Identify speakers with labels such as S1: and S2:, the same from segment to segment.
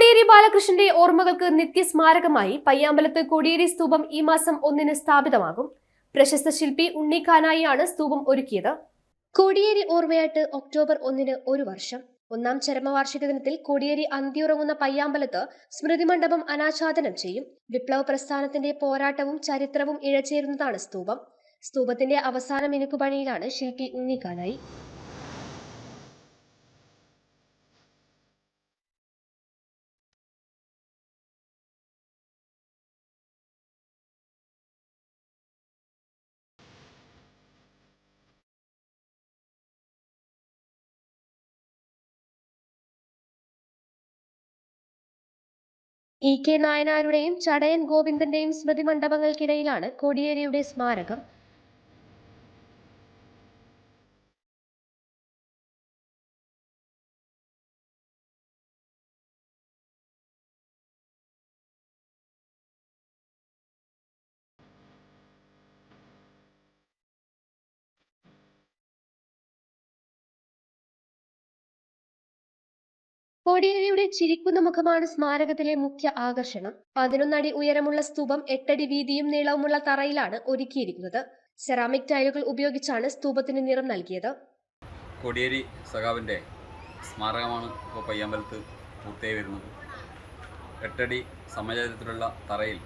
S1: കോടിയേരി ബാലകൃഷ്ണന്റെ ഓർമ്മകൾക്ക് നിത്യസ്മാരകമായി പയ്യാമ്പലത്ത് കോടിയേരി സ്തൂപം ഈ മാസം ഒന്നിന് സ്ഥാപിതമാകും. പ്രശസ്ത ശില്പി ഉണ്ണിക്കാനായിയാണ് സ്തൂപം ഒരുക്കിയത്. കോടിയേരി ഓർമ്മയായിട്ട് ഒക്ടോബർ ഒന്നിന് ഒരു വർഷം. ഒന്നാം ചരമവാർഷിക ദിനത്തിൽ കോടിയേരി അന്തിയുറങ്ങുന്ന പയ്യാമ്പലത്ത് സ്മൃതി മണ്ഡപം അനാച്ഛാദനം ചെയ്യും. വിപ്ലവ പ്രസ്ഥാനത്തിന്റെ പോരാട്ടവും ചരിത്രവും ഇഴചേരുന്നതാണ് സ്തൂപം. സ്തൂപത്തിന്റെ അവസാന മിനുക്കുപണിയിലാണ് ശില്പി ഉണ്ണിക്കാനായി. ഇ കെ നായനാരുടെയും ചടയൻ ഗോവിന്ദന്റെയും സ്മൃതി മണ്ഡപങ്ങൾക്കിടയിലാണ് കോടിയേരിയുടെ സ്മാരകം. കോടിയേരിയുടെ ചിരിക്കുന്ന മുഖമാണ് സ്മാരകത്തിലെ മുഖ്യ ആകർഷണം. പതിനൊന്നടി ഉയരമുള്ള സ്തൂപം എട്ടടി വീതിയും നീളവുമുള്ള തറയിലാണ് ഒരുക്കിയിരിക്കുന്നത്. സെറാമിക് ടൈലുകൾ ഉപയോഗിച്ചാണ് സ്തൂപത്തിന് നിറം നൽകിയത്.
S2: കോടിയേരി സഖാവിന്റെ സ്മാരകമാണ് ഇപ്പോൾ പയ്യാമ്പലത്ത് പൂർത്തിയായി വരുന്നത്. എട്ടടി സമചാരത്തിലുള്ള തറയിൽ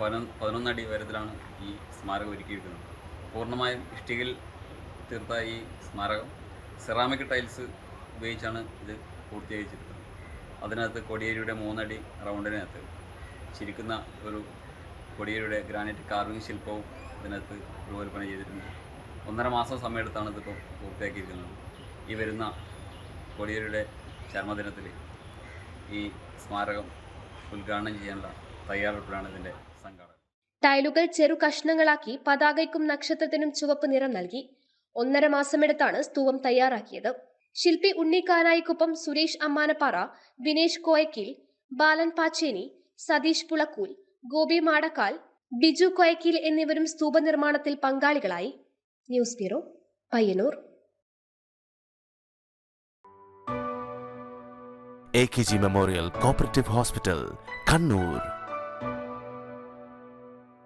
S2: പതിനൊന്ന് പതിനൊന്നടി ഉയരത്തിലാണ് ഈ സ്മാരകം ഒരുക്കിയിരിക്കുന്നത്. പൂർണമായും ഇഷ്ടികയിൽ തീർത്ത ഈ സ്മാരകം. സെറാമിക് ടൈൽസ് ഉപയോഗിച്ചാണ് ഇത് പൂർത്തീകരിച്ചിരിക്കുന്നത് അതിനകത്ത് കൊടിയേരിയുടെ മൂന്നടി റൗണ്ടിനകത്ത് ചിരിക്കുന്ന ഒരു കൊടിയേരിയുടെ ഗ്രാനൈറ്റ് കാർവിംഗ് ശില്പവും ഇതിനകത്ത് രൂപകൽപ്പന ചെയ്തിട്ടുണ്ട്. ഒന്നര മാസം സമയമെടുത്താണ് ഇതിപ്പോൾ പൂർത്തിയാക്കിയിരിക്കുന്നത്. ഈ വരുന്ന കൊടിയേരിയുടെ ചരമദിനത്തിൽ ഈ സ്മാരകം ഉദ്ഘാടനം ചെയ്യാനുള്ള തയ്യാറെടുപ്പിലാണ് ഇതിന്റെ സംഘാടനം
S1: ടൈലുകൾ ചെറു കഷ്ണങ്ങളാക്കി പതാകയ്ക്കും നക്ഷത്രത്തിനും ചുവപ്പ് നിറം നൽകി ഒന്നര മാസമെടുത്താണ് സ്തൂപം തയ്യാറാക്കിയത്. ശില്പി ഉണ്ണിക്കാനായിക്കൊപ്പം സുരേഷ് അമ്മാനപ്പാറ വിനേഷ് കോയക്കിൽ ബാലൻ പാച്ചേനി സതീഷ് പുളക്കൂൽ ഗോപി മാടക്കാൽ ബിജു കോയക്കിൽ എന്നിവരും സ്തൂപ നിർമ്മാണത്തിൽ പങ്കാളികളായി. News bureau Payyanur.
S3: A K G memorial cooperative hospital Kannur